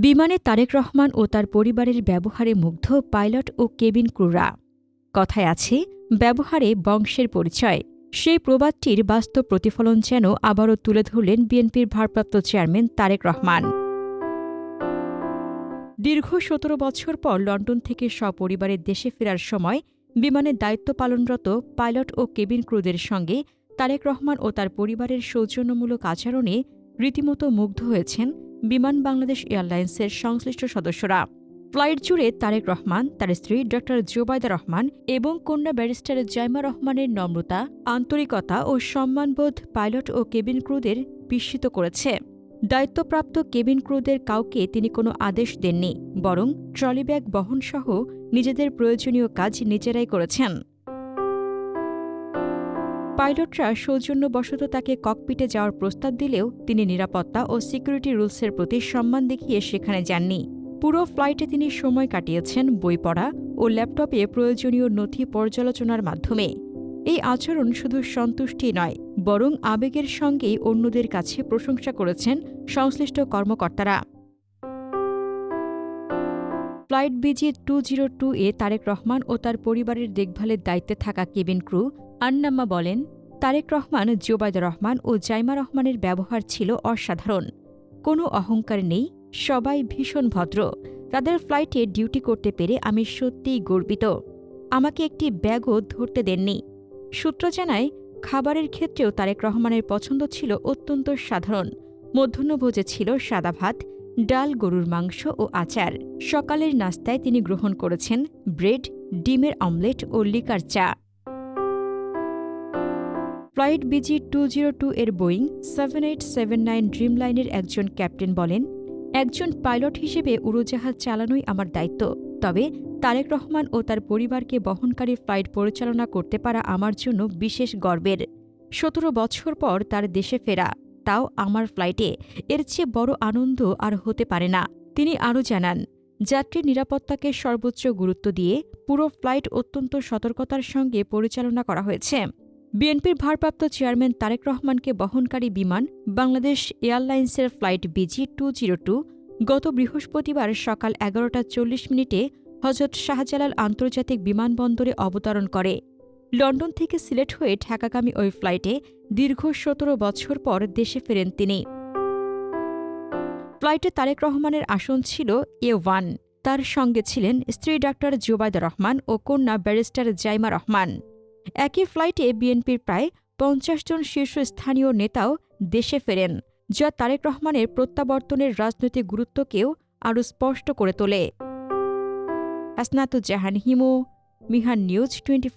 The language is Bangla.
বিমানে তারেক রহমান ও তার পরিবারের ব্যবহারে মুগ্ধ পাইলট ও কেবিন ক্রুরা। কথায় আছে, ব্যবহারে বংশের পরিচয়। সেই প্রবাদটির বাস্তব প্রতিফলন যেন আবারও তুলে ধরলেন বিএনপির ভারপ্রাপ্ত চেয়ারম্যান তারেক রহমান। দীর্ঘ সতেরো বছর পর লন্ডন থেকে সপরিবারের দেশে ফেরার সময় বিমানে দায়িত্ব পালনরত পাইলট ও কেবিন ক্রুদের সঙ্গে তারেক রহমান ও তার পরিবারের সৌজন্যমূলক আচরণে রীতিমতো মুগ্ধ হয়েছেন বিমান বাংলাদেশ এয়ারলাইন্সের সংশ্লিষ্ট সদস্যরা। ফ্লাইট জুড়ে তারেক রহমান, তার স্ত্রী ড জোবায়দা রহমান এবং কন্যা ব্যারিস্টার জয়মা রহমানের নম্রতা, আন্তরিকতা ও সম্মানবোধ পাইলট ও কেবিন ক্রুদের বিস্মিত করেছে। দায়িত্বপ্রাপ্ত কেবিন ক্রুদের কাউকে তিনি কোনো আদেশ দেননি, বরং ট্রলিব্যাগ বহনসহ নিজেদের প্রয়োজনীয় কাজ নিজেরাই করেছেন। পাইলটরা সৌজন্যবশত তাকে ককপিটে যাওয়ার প্রস্তাব দিলেও তিনি নিরাপত্তা ও সিকিউরিটি রুলসের প্রতি সম্মান দেখিয়ে সেখানে যাননি। পুরো ফ্লাইটে তিনি সময় কাটিয়েছেন বই পড়া ও ল্যাপটপে প্রয়োজনীয় নথি পর্যালোচনার মাধ্যমে। এই আচরণ শুধু সন্তুষ্টি নয়, বরং আবেগের সঙ্গেই অন্যদের কাছে প্রশংসা করেছেন সংশ্লিষ্ট কর্মকর্তারা। Flight BG two zero two এ তারেক রহমান ও তার পরিবারের দেখভালের দায়িত্বে থাকা কেবিন ক্রু আন্নাম্মা বলেন, তারেক রহমান জোবায়দা রহমান ও জাইমা রহমানের ব্যবহার ছিল অসাধারণ। কোনো অহংকার নেই, সবাই ভীষণ ভদ্র। তাদের ফ্লাইটে ডিউটি করতে পেরে আমি সত্যিই গর্বিত। আমাকে একটি ব্যাগও ধরতে দেননি। সূত্র জানায়, খাবারের ক্ষেত্রেও তারেক রহমানের পছন্দ ছিল অত্যন্ত সাধারণ। মধ্যাহ্নভোজে ছিল সাদা ভাত, ডাল, গরুর মাংস ও আচার। সকালের নাস্তায় তিনি গ্রহণ করেছেন ব্রেড, ডিমের অমলেট ও লিকার চা। Flight BG two zero two এর Boeing seven eight seven nine ড্রিমলাইনের একজন ক্যাপ্টেন বলেন, একজন পাইলট হিসেবে উড়োজাহাজ চালানোই আমার দায়িত্ব। তবে তারেক রহমান ও তার পরিবারকে বহনকারী ফ্লাইট পরিচালনা করতে পারা আমার জন্য বিশেষ গর্বের। সতেরো বছর পর তার দেশে ফেরা, তাও আমার ফ্লাইটে। এর চেয়ে বড় আনন্দ আর হতে পারে না। তিনি আরও জানান, যাত্রীর নিরাপত্তাকে সর্বোচ্চ গুরুত্ব দিয়ে পুরো ফ্লাইট অত্যন্ত সতর্কতার সঙ্গে পরিচালনা করা হয়েছে। বিএনপির ভারপ্রাপ্ত চেয়ারম্যান তারেক রহমানকে বহনকারী বিমান বাংলাদেশ এয়ারলাইন্সের flight BG two zero two গত বৃহস্পতিবার সকাল এগারোটা চল্লিশ মিনিটে হজরত শাহজালাল আন্তর্জাতিক বিমানবন্দরে অবতরণ করে। লন্ডন থেকে সিলেট হয়ে ঢাকাগামী ওই ফ্লাইটে দীর্ঘ সতেরো বছর পর দেশে ফেরেন তিনি। ফ্লাইটে তারেক রহমানের আসন ছিল এ ওয়ান। তার সঙ্গে ছিলেন স্ত্রী ডাক্তার জোবায়দা রহমান ও কন্যা ব্যারিস্টার জাইমা রহমান। একই ফ্লাইটে বিএনপির প্রায় পঞ্চাশ জন শীর্ষস্থানীয় নেতাও দেশে ফেরেন, যা তারেক রহমানের প্রত্যাবর্তনের রাজনৈতিক গুরুত্বকেও আরও স্পষ্ট করে তোলে। Hasnatuzzahan Himu, Mihan news twenty